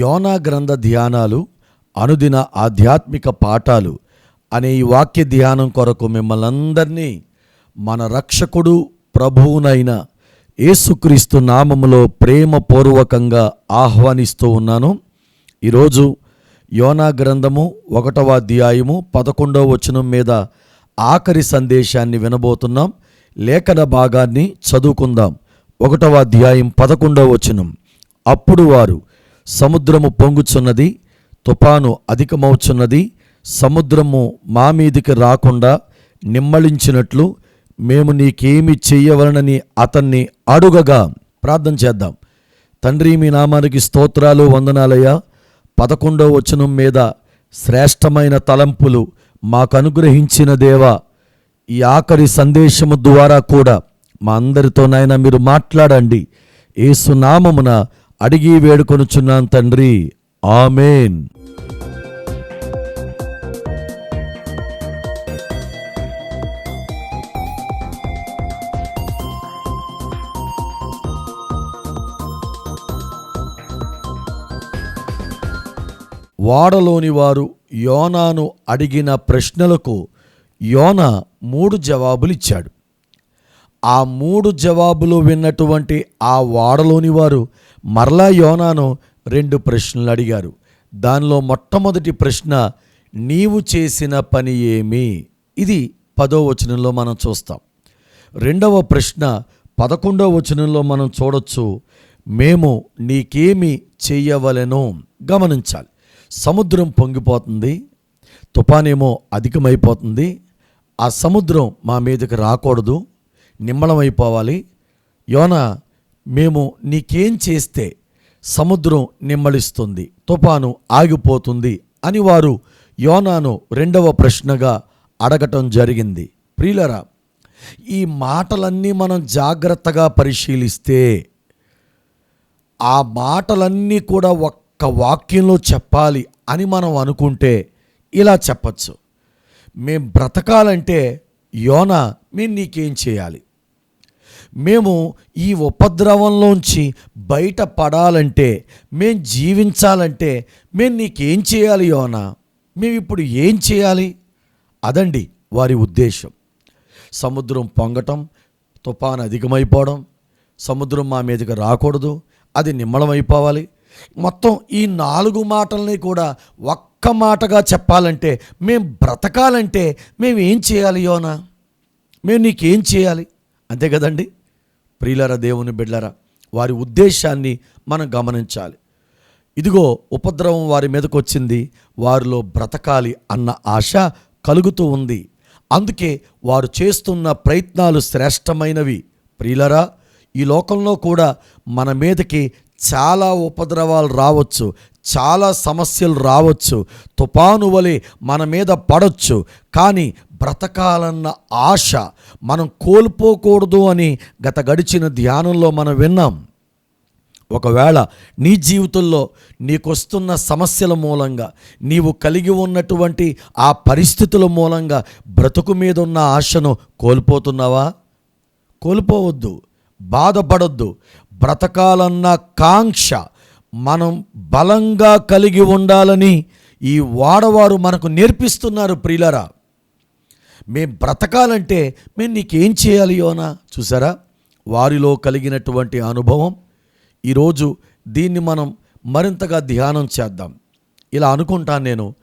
యోనా గ్రంథ ధ్యానాలు అనుదిన ఆధ్యాత్మిక పాఠాలు అనే ఈ వాక్య ధ్యానం కొరకు మిమ్మల్ని అందరినీ మన రక్షకుడు ప్రభువునైన యేసుక్రీస్తు నామములో ప్రేమపూర్వకంగా ఆహ్వానిస్తూ ఉన్నాను. ఈరోజు యోనా గ్రంథము ఒకటవ అధ్యాయము పదకొండవ వచనం మీద ఆఖరి సందేశాన్ని వినబోతున్నాం. లేఖన భాగాన్ని చదువుకుందాం. ఒకటవ అధ్యాయం పదకొండవ వచనం. అప్పుడు వారు సముద్రము పొంగుచున్నది తుపాను అధికమవుచున్నది సముద్రము మా మీదికి రాకుండా నిమ్మళించినట్లు మేము నీకేమి చేయవలనని అతన్ని అడుగగా ప్రార్థన చేద్దాం. తండ్రి మీ నామానికి స్తోత్రాలు వందనాలయ్యా. పదకొండవ వచనం మీద శ్రేష్టమైన తలంపులు మాకు అనుగ్రహించిన దేవా ఈ ఆఖరి సందేశము ద్వారా కూడా మా అందరితో నాయన మీరు మాట్లాడండి. ఏసునామమున అడిగి వేడుకొనుచున్నాను తండ్రి. ఆమెన్. వాడలోని వారు యోనాను అడిగిన ప్రశ్నలకు యోన మూడు జవాబులు ఇచ్చాడు ఆ మూడు జవాబులు విన్నటువంటి ఆ వాడలోని వారు మరలా యోనాను రెండు ప్రశ్నలు అడిగారు. దానిలో మొట్టమొదటి ప్రశ్న నీవు చేసిన పని ఏమి? ఇది పదో వచనంలో మనం చూస్తాం. రెండవ ప్రశ్న పదకొండవ వచనంలో మనం చూడొచ్చు మేము నీకేమి చేయవలెనో? గమనించాలి. సముద్రం పొంగిపోతుంది తుఫానేమో అధికమైపోతుంది ఆ సముద్రం మా మీదకి రాకూడదు నిమ్మళమైపోవాలి యోన మేము నీకేం చేస్తే సముద్రం నిమ్మళిస్తుంది తుఫాను ఆగిపోతుంది అని వారు యోనాను రెండవ ప్రశ్నగా అడగటం జరిగింది. ప్రియులరా ఈ మాటలన్నీ మనం జాగ్రత్తగా పరిశీలిస్తే ఆ మాటలన్నీ కూడా ఒక్క వాక్యంలో చెప్పాలి అని మనం అనుకుంటే ఇలా చెప్పచ్చు. మేం బ్రతకాలంటే యోన మేము నీకేం చేయాలి? మేము ఈ ఉపద్రవంలోంచి బయట పడాలంటే మేం జీవించాలంటే మేము నీకేం చేయాలి యోనా? మేము ఇప్పుడు ఏం చేయాలి? అదండి వారి ఉద్దేశం. సముద్రం పొంగటం తుఫాను అధికమైపోవడం సముద్రం మా మీదకి రాకూడదు అది నిమ్మళమైపోవాలి మొత్తం ఈ నాలుగు మాటల్ని కూడా ఒక్క మాటగా చెప్పాలంటే మేం బ్రతకాలంటే మేము ఏం చేయాలి యోనా? మేము నీకేం చేయాలి? అంతే కదండి? ప్రియులర దేవుని బిడ్లరా వారి ఉద్దేశాన్ని మనం గమనించాలి. ఇదిగో ఉపద్రవం వారి మీదకు వచ్చింది వారిలో బ్రతకాలి అన్న ఆశ కలుగుతూ ఉంది. అందుకే వారు చేస్తున్న ప్రయత్నాలు శ్రేష్టమైనవి. ప్రియులరా ఈ లోకంలో కూడా మన మీదకి చాలా ఉపద్రవాలు రావచ్చు చాలా సమస్యలు రావచ్చు తుపాను వలె మన మీద పడవచ్చు కానీ బ్రతకాలన్న ఆశ మనం కోల్పోకూడదు అని గత గడిచిన ధ్యానంలో మనం విన్నాం. ఒకవేళ నీ జీవితంలో నీకొస్తున్న సమస్యల మూలంగా నీవు కలిగి ఉన్నటువంటి ఆ పరిస్థితుల మూలంగా బ్రతుకు మీద ఉన్న ఆశను కోల్పోతున్నావా? కోల్పోవద్దు బాధపడొద్దు. బ్రతకాలన్న కాంక్ష మనం బలంగా కలిగి ఉండాలని ఈ వాడవారు మనకు నేర్పిస్తున్నారు ప్రియులరా. మేం బ్రతకాలంటే మేము నీకేం చేయాలి యోనా? చూసారా? వారిలో కలిగినటువంటి అనుభవం. ఈరోజు దీన్ని మనం మరింతగా ధ్యానం చేద్దాం. ఇలా అనుకుంటాను నేను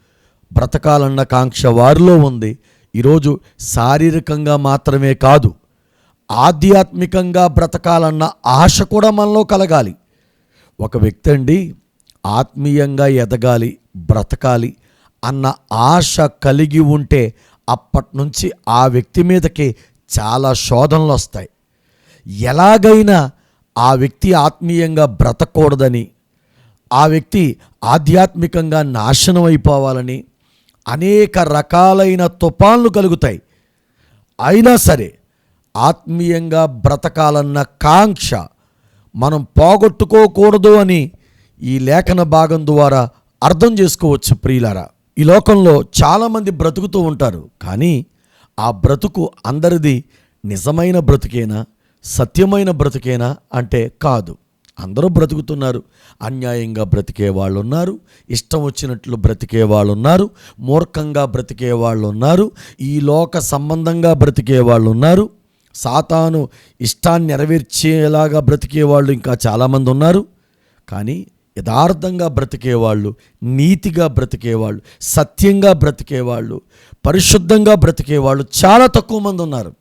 బ్రతకాలన్న కాంక్ష వారిలో ఉంది. ఈరోజు శారీరకంగా మాత్రమే కాదు ఆధ్యాత్మికంగా బ్రతకాలన్న ఆశ కూడా మనలో కలగాలి. ఒక వ్యక్తి అండి ఆత్మీయంగా ఎదగాలి బ్రతకాలి అన్న ఆశ కలిగి ఉంటే అప్పటి నుంచి ఆ వ్యక్తి మీదకి చాలా శోధనలు వస్తాయి. ఎలాగైనా ఆ వ్యక్తి ఆత్మీయంగా బ్రతకూడదని ఆ వ్యక్తి ఆధ్యాత్మికంగా నాశనం అయిపోవాలని అనేక రకాలైన తుఫాన్లు కలుగుతాయి. అయినా సరే ఆత్మీయంగా బ్రతకాలన్న కాంక్ష మనం పోగొట్టుకోకూడదు అని ఈ లేఖన భాగం ద్వారా అర్థం చేసుకోవచ్చు ప్రియులారా. ఈ లోకంలో చాలామంది బ్రతుకుతూ ఉంటారు కానీ ఆ బ్రతుకు అందరిది నిజమైన బ్రతుకేనా సత్యమైన బ్రతుకేనా అంటే కాదు. అందరూ బ్రతుకుతున్నారు అన్యాయంగా బ్రతికే వాళ్ళు ఉన్నారు ఇష్టం వచ్చినట్లు బ్రతికే వాళ్ళు ఉన్నారు మూర్ఖంగా బ్రతికే వాళ్ళు ఉన్నారు ఈ లోక సంబంధంగా బ్రతికే వాళ్ళు ఉన్నారు సాతాను ఇష్టాన్ని నెరవేర్చేలాగా బ్రతికే వాళ్ళు ఇంకా చాలామంది ఉన్నారు కానీ యథార్థంగా బ్రతికేవాళ్ళు నీతిగా బ్రతికేవాళ్ళు సత్యంగా బ్రతికేవాళ్ళు పరిశుద్ధంగా బ్రతికేవాళ్ళు చాలా తక్కువ మంది ఉన్నారు.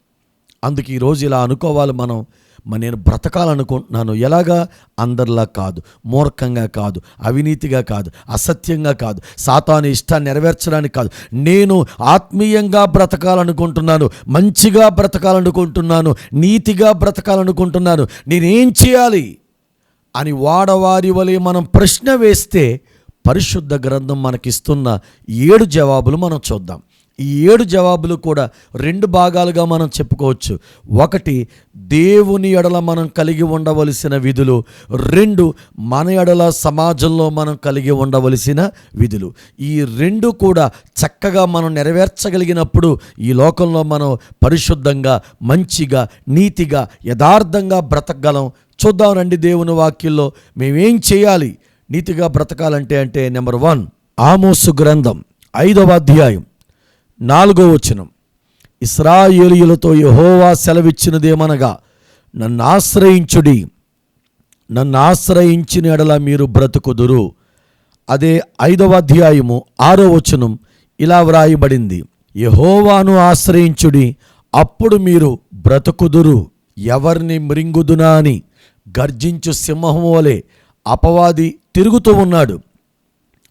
అందుకే ఈరోజు ఇలా అనుకోవాలి మనం. మరి నేను బ్రతకాలనుకుంటున్నాను. ఎలాగా? అందరిలా కాదు. మూర్ఖంగా కాదు. అవినీతిగా కాదు. అసత్యంగా కాదు. సాతాను ఇష్టాన్ని నెరవేర్చడానికి కాదు. నేను ఆత్మీయంగా బ్రతకాలనుకుంటున్నాను. మంచిగా బ్రతకాలనుకుంటున్నాను. నీతిగా బ్రతకాలనుకుంటున్నాను. నేనేం చేయాలి? అని వాడవారి వలె మనం ప్రశ్న వేస్తే పరిశుద్ధ గ్రంథం మనకిస్తున్న ఏడు జవాబులు మనం చూద్దాం. ఈ ఏడు జవాబులు కూడా రెండు భాగాలుగా మనం చెప్పుకోవచ్చు. ఒకటి దేవుని ఎడల మనం కలిగి ఉండవలసిన విధులు. రెండు మన ఎడల సమాజంలో మనం కలిగి ఉండవలసిన విధులు. ఈ రెండు కూడా చక్కగా మనం నెరవేర్చగలిగినప్పుడు ఈ లోకంలో మనం పరిశుద్ధంగా మంచిగా నీతిగా యథార్థంగా బ్రతకగలం చూద్దాం రండి దేవుని వాక్యంలో మేమేం చేయాలి? నీతిగా బ్రతకాలంటే అంటే నెంబర్ వన్ ఆమోసు గ్రంథం ఐదవ అధ్యాయం నాలుగో వచనం. ఇస్రాయేలీయులతో యహోవా సెలవిచ్చినదేమనగా నన్ను ఆశ్రయించుడి నన్ను ఆశ్రయించిన ఎడల మీరు బ్రతుకుదురు. అదే ఐదవ అధ్యాయము ఆరో వచనం ఇలా వ్రాయబడింది. యహోవాను ఆశ్రయించుడి అప్పుడు మీరు బ్రతుకుదురు. ఎవరిని మృంగుదునా అని? గర్జించు సింహం వలె అపవాది తిరుగుతూ ఉన్నాడు.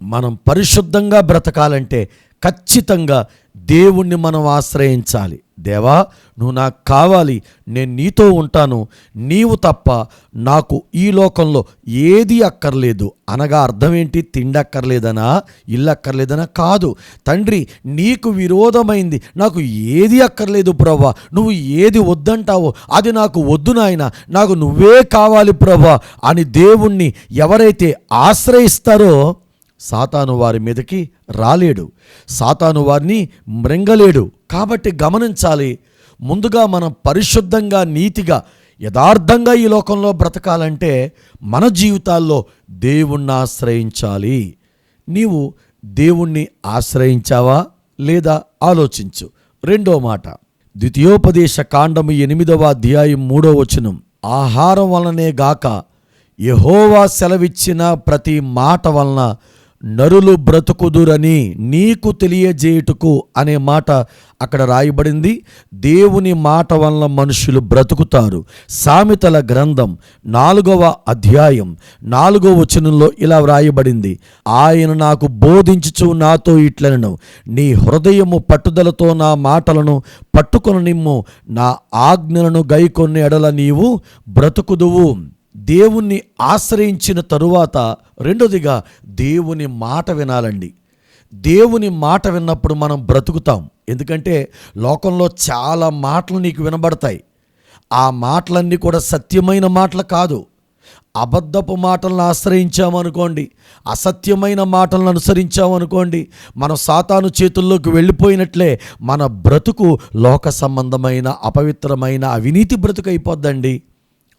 మనం పరిశుద్ధంగా బ్రతకాలంటే ఖచ్చితంగా దేవుణ్ణి మనం ఆశ్రయించాలి. దేవా నువ్వు నాకు కావాలి నేను నీతో ఉంటాను నీవు తప్ప నాకు ఈ లోకంలో ఏది అక్కర్లేదు. అనగా అర్థం ఏంటి తిండి అక్కర్లేదనా ఇల్లు అక్కర్లేదనా కాదు. తండ్రి నీకు విరోధమైంది. నాకు ఏది అక్కర్లేదు ప్రవ్వా. నువ్వు ఏది వద్దంటావో అది నాకు వద్దు నాయన. నాకు నువ్వే కావాలి ప్రవ్వా అని దేవుణ్ణి ఎవరైతే ఆశ్రయిస్తారో సాతాను వారి మీదకి రాలేడు. సాతాను వారిని మృంగలేడు. కాబట్టి గమనించాలి ముందుగా మనం పరిశుద్ధంగా నీతిగా యథార్థంగా ఈ లోకంలో బ్రతకాలంటే మన జీవితాల్లో దేవుణ్ణి ఆశ్రయించాలి. నీవు దేవుణ్ణి ఆశ్రయించావా లేదా ఆలోచించు. రెండో మాట ద్వితీయోపదేశ కాండము ఎనిమిదవ అధ్యాయం మూడో వచనం. ఆహారం వలనే గాక యహోవా సెలవిచ్చిన ప్రతి మాట వలన నరులు బ్రతుకుదురని నీకు తెలియజేయుటకు అనే మాట అక్కడ రాయబడింది. దేవుని మాట వలన మనుషులు బ్రతుకుతారు. సామెతల గ్రంథం నాలుగవ అధ్యాయం నాలుగవ వచనంలో ఇలా వ్రాయబడింది. ఆయన నాకు బోధించుచు నాతో ఇట్లనను నీ హృదయము పట్టుదలతో నా మాటలను పట్టుకొని నిమ్ము నా ఆజ్ఞలను గైకొన్న ఎడల నీవు బ్రతుకుదువు. దేవుణ్ణి ఆశ్రయించిన తరువాత రెండోదిగా దేవుని మాట వినాలండి. దేవుని మాట విన్నప్పుడు మనం బ్రతుకుతాం. ఎందుకంటే లోకంలో చాలా మాటలు నీకు వినబడతాయి. ఆ మాటలన్నీ కూడా సత్యమైన మాటలు కాదు. అబద్ధపు మాటలను ఆశ్రయించామనుకోండి అసత్యమైన మాటలను అనుసరించామనుకోండి మనం సాతాను చేతుల్లోకి వెళ్ళిపోయినట్లే మన బ్రతుకు లోక సంబంధమైన అపవిత్రమైన అవినీతి బ్రతుకు అయిపోద్దండి.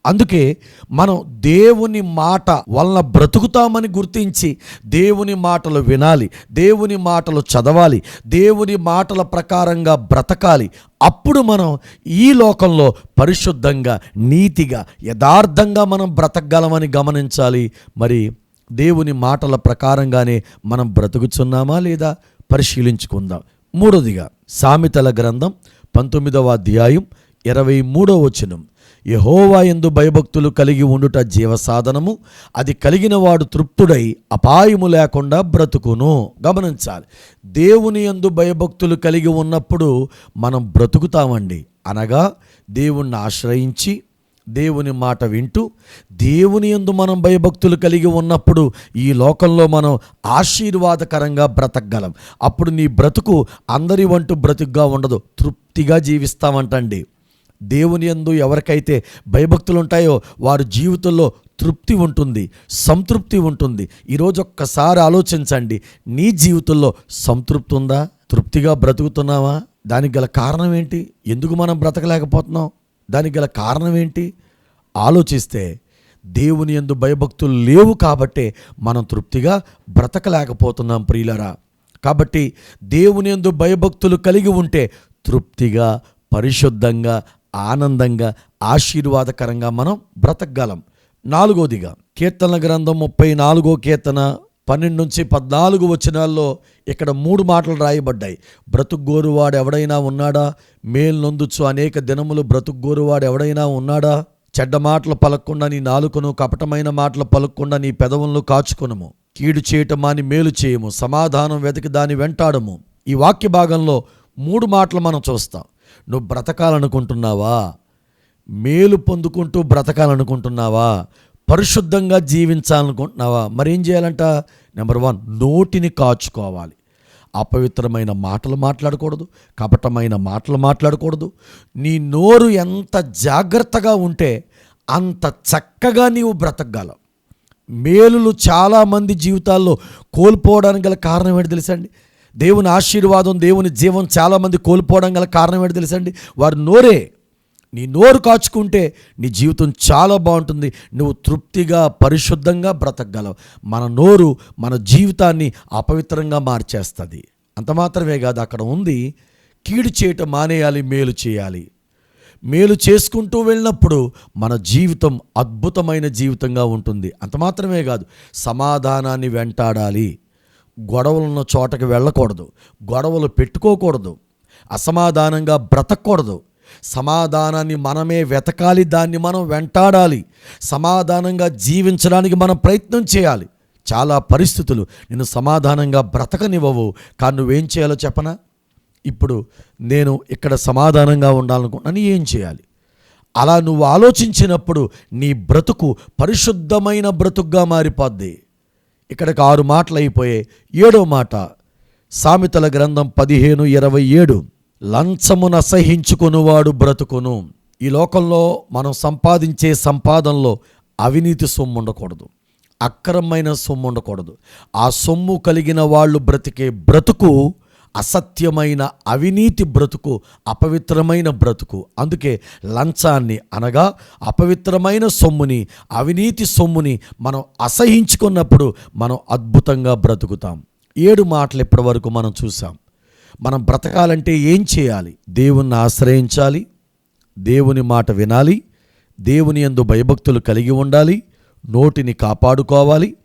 అందుకే మనం దేవుని మాట వలన బ్రతుకుతామని గుర్తించి దేవుని మాటలు వినాలి దేవుని మాటలు చదవాలి దేవుని మాటల ప్రకారంగా బ్రతకాలి. అప్పుడు మనం ఈ లోకంలో పరిశుద్ధంగా నీతిగా యథార్థంగా మనం బ్రతకగలమని గమనించాలి. మరి దేవుని మాటల ప్రకారంగానే మనం బ్రతుకుచున్నామా లేదా పరిశీలించుకుందాం. మూడోదిగా సామెతల గ్రంథం పంతొమ్మిదవ అధ్యాయం ఇరవై మూడవ వచనం. యహోవా ఎందు భయభక్తులు కలిగి ఉండుట జీవసాధనము. అది కలిగిన వాడు తృప్తుడై అపాయము లేకుండా బ్రతుకును. గమనించాలి. దేవుని యందు భయభక్తులు కలిగి ఉన్నప్పుడు మనం బ్రతుకుతామండి. అనగా దేవుణ్ణి ఆశ్రయించి దేవుని మాట వింటూ దేవుని యందు మనం భయభక్తులు కలిగి ఉన్నప్పుడు ఈ లోకంలో మనం ఆశీర్వాదకరంగా బ్రతకగలం. అప్పుడు నీ బ్రతుకు అందరి వంటూ బ్రతుకుగా ఉండదు. తృప్తిగా జీవిస్తామంటండి. దేవుని యందు ఎవరికైతే భయభక్తులు ఉంటాయో వారి జీవితంలో తృప్తి ఉంటుంది సంతృప్తి ఉంటుంది. ఈరోజు ఒక్కసారి ఆలోచించండి నీ జీవితంలో సంతృప్తి ఉందా? తృప్తిగా బ్రతుకుతున్నావా? దానికి గల కారణం ఏంటి? ఎందుకు మనం బ్రతకలేకపోతున్నాం? దానికి గల కారణం ఏంటి? ఆలోచిస్తే దేవుని యందు భయభక్తులు లేవు కాబట్టే మనం తృప్తిగా బ్రతకలేకపోతున్నాం ప్రియులరా. కాబట్టి దేవుని యందు భయభక్తులు కలిగి ఉంటే తృప్తిగా పరిశుద్ధంగా ఆనందంగా ఆశీర్వాదకరంగా మనం బ్రతకగలం. నాలుగోదిగా కీర్తన గ్రంథం ముప్పై నాలుగో కీర్తన పన్నెండు నుంచి పద్నాలుగు వచనాల్లో ఇక్కడ మూడు మాటలు రాయబడ్డాయి. బ్రతుకుగోరువాడు ఎవడైనా ఉన్నాడా? మేలు నొందుచు అనేక దినములు బ్రతుకుగోరువాడు ఎవడైనా ఉన్నాడా? చెడ్డ మాటలు పలక్కుండా నీ నాలుకను కపటమైన మాటలు పలక్కుండా నీ పెదవులను కాచుకొనుము. కీడు చేయటం అని మేలు చేయము. సమాధానం వెతికి దాని వెంటాడము. ఈ వాక్య భాగంలో మూడు మాటలు మనం చూస్తాం. నువ్వు బ్రతకాలనుకుంటున్నావా? మేలు పొందుకుంటూ బ్రతకాలనుకుంటున్నావా? పరిశుద్ధంగా జీవించాలనుకుంటున్నావా? మరేం చేయాలంట? నెంబర్ వన్ నోటిని కాచుకోవాలి. అపవిత్రమైన మాటలు మాట్లాడకూడదు కపటమైన మాటలు మాట్లాడకూడదు. నీ నోరు ఎంత జాగ్రత్తగా ఉంటే అంత చక్కగా నీవు బ్రతకగలవు. మేలులు చాలామంది జీవితాల్లో కోల్పోవడానికి గల కారణం ఏంటి తెలుసండి దేవుని ఆశీర్వాదం దేవుని జీవం చాలామంది కోల్పోవడం గల కారణం ఏంటి తెలుసండి? వారి నోరే నీ నోరు కాచుకుంటే నీ జీవితం చాలా బాగుంటుంది. నువ్వు తృప్తిగా పరిశుద్ధంగా బ్రతకగలవు. మన నోరు మన జీవితాన్ని అపవిత్రంగా మార్చేస్తుంది. అంత మాత్రమే కాదు అక్కడ ఉంది కీడు చేయటం మానేయాలి మేలు చేయాలి. మేలు చేసుకుంటూ వెళ్ళినప్పుడు మన జీవితం అద్భుతమైన జీవితంగా ఉంటుంది. అంత మాత్రమే కాదు సమాధానాన్ని వెంటాడాలి. గొడవలున్న చోటకి వెళ్ళకూడదు. గొడవలు పెట్టుకోకూడదు. అసమాధానంగా బ్రతకూడదు. సమాధానాన్ని మనమే వెతకాలి దాన్ని మనం వెంటాడాలి. సమాధానంగా జీవించడానికి మనం ప్రయత్నం చేయాలి. చాలా పరిస్థితులు నేను సమాధానంగా బ్రతకనివ్వవు. కానీ నువ్వేం చేయాలో చెప్పనా? ఇప్పుడు నేను ఇక్కడ సమాధానంగా ఉండాలనుకుంటున్నాను ఏం చేయాలి? అలా నువ్వు ఆలోచించినప్పుడు నీ బ్రతుకు పరిశుద్ధమైన బ్రతుకుగా మారిపోద్ది. ఇక్కడికి ఆరు మాటలు అయిపోయాయి ఏడో మాట. సామెతల గ్రంథం పదిహేను ఇరవై ఏడు. లంచమును అసహించుకునివాడు బ్రతుకును. ఈ లోకంలో మనం సంపాదించే సంపాదనలో అవినీతి సొమ్ము ఉండకూడదు. అక్రమమైన సొమ్ము ఉండకూడదు. ఆ సొమ్ము కలిగిన వాళ్ళు బ్రతికే బ్రతుకు అసత్యమైన అవినీతి బ్రతుకు అపవిత్రమైన బ్రతుకు. అందుకే లంచాన్ని అనగా అపవిత్రమైన సొమ్ముని అవినీతి సొమ్ముని మనం అసహించుకున్నప్పుడు మనం అద్భుతంగా బ్రతుకుతాం. ఏడు మాటలు ఇప్పటివరకు మనం చూసాం మనం బ్రతకాలంటే ఏం చేయాలి? దేవుణ్ణి ఆశ్రయించాలి దేవుని మాట వినాలి దేవుని యందు భయభక్తులు కలిగి ఉండాలి నోటిని కాపాడుకోవాలి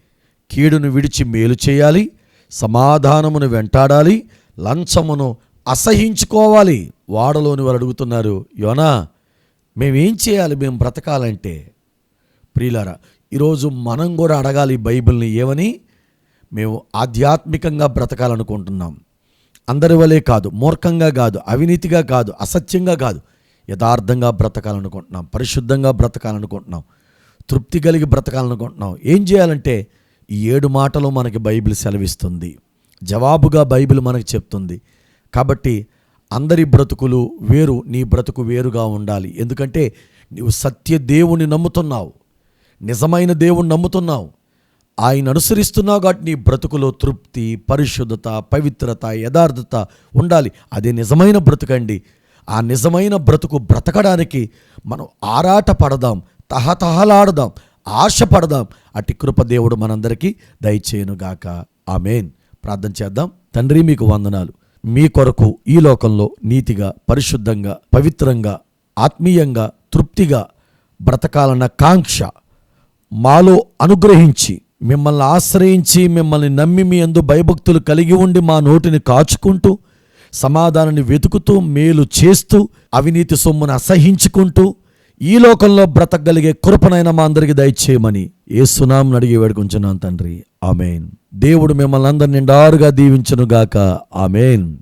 కీడును విడిచి మేలు చేయాలి సమాధానమును వెంటాడాలి లంచమును అసహించుకోవాలి. వాడలోని వారు అడుగుతున్నారు యోనా మేమేం చేయాలి? మేము బ్రతకాలంటే. ప్రియులారా ఈరోజు మనం కూడా అడగాలి బైబిల్ని ఏమని? మేము ఆధ్యాత్మికంగా బ్రతకాలనుకుంటున్నాం. అందరి వలే కాదు మూర్ఖంగా కాదు అవినీతిగా కాదు అసత్యంగా కాదు యథార్థంగా బ్రతకాలనుకుంటున్నాం పరిశుద్ధంగా బ్రతకాలనుకుంటున్నాం తృప్తి కలిగి బ్రతకాలనుకుంటున్నాం. ఏం చేయాలంటే ఈ ఏడు మాటలు మనకి బైబిల్ సెలవిస్తుంది. జవాబుగా బైబిల్ మనకు చెప్తుంది. కాబట్టి అందరి బ్రతుకులు వేరు నీ బ్రతుకు వేరుగా ఉండాలి. ఎందుకంటే నీవు సత్య దేవుని నమ్ముతున్నావు. నిజమైన దేవుణ్ణి నమ్ముతున్నావు. ఆయన అనుసరిస్తున్నావు కాబట్టి నీ బ్రతుకులో తృప్తి పరిశుద్ధత పవిత్రత యథార్థత ఉండాలి. అదే నిజమైన బ్రతుకండి. ఆ నిజమైన బ్రతుకు బ్రతకడానికి మనం ఆరాట పడదాం తహతహలాడదాం ఆశపడదాం. అట్టి కృప దేవుడు మనందరికీ దయచేయనుగాక. ఆమెన్. ప్రార్థన చేద్దాం. తండ్రి మీకు వందనాలు. మీ కొరకు ఈ లోకంలో నీతిగా పరిశుద్ధంగా పవిత్రంగా ఆత్మీయంగా తృప్తిగా బ్రతకాలన్న కాంక్ష మాలో అనుగ్రహించి మిమ్మల్ని ఆశ్రయించి మిమ్మల్ని నమ్మి మీ అందు భయభక్తులు కలిగి ఉండి మా నోటిని కాచుకుంటూ సమాధానాన్ని వెతుకుతూ మేలు చేస్తూ అవినీతి సొమ్మును అసహించుకుంటూ ఈ లోకంలో బ్రతకగలిగే కృపనైన మా అందరికీ దయచేయమని ఏ అడిగి వేడుకుంటున్నాను తండ్రి. ఆమెన్. దేవుడు మిమ్మల్ని అందరిని నిండారుగా దీవించునుగాక. ఆమెన్.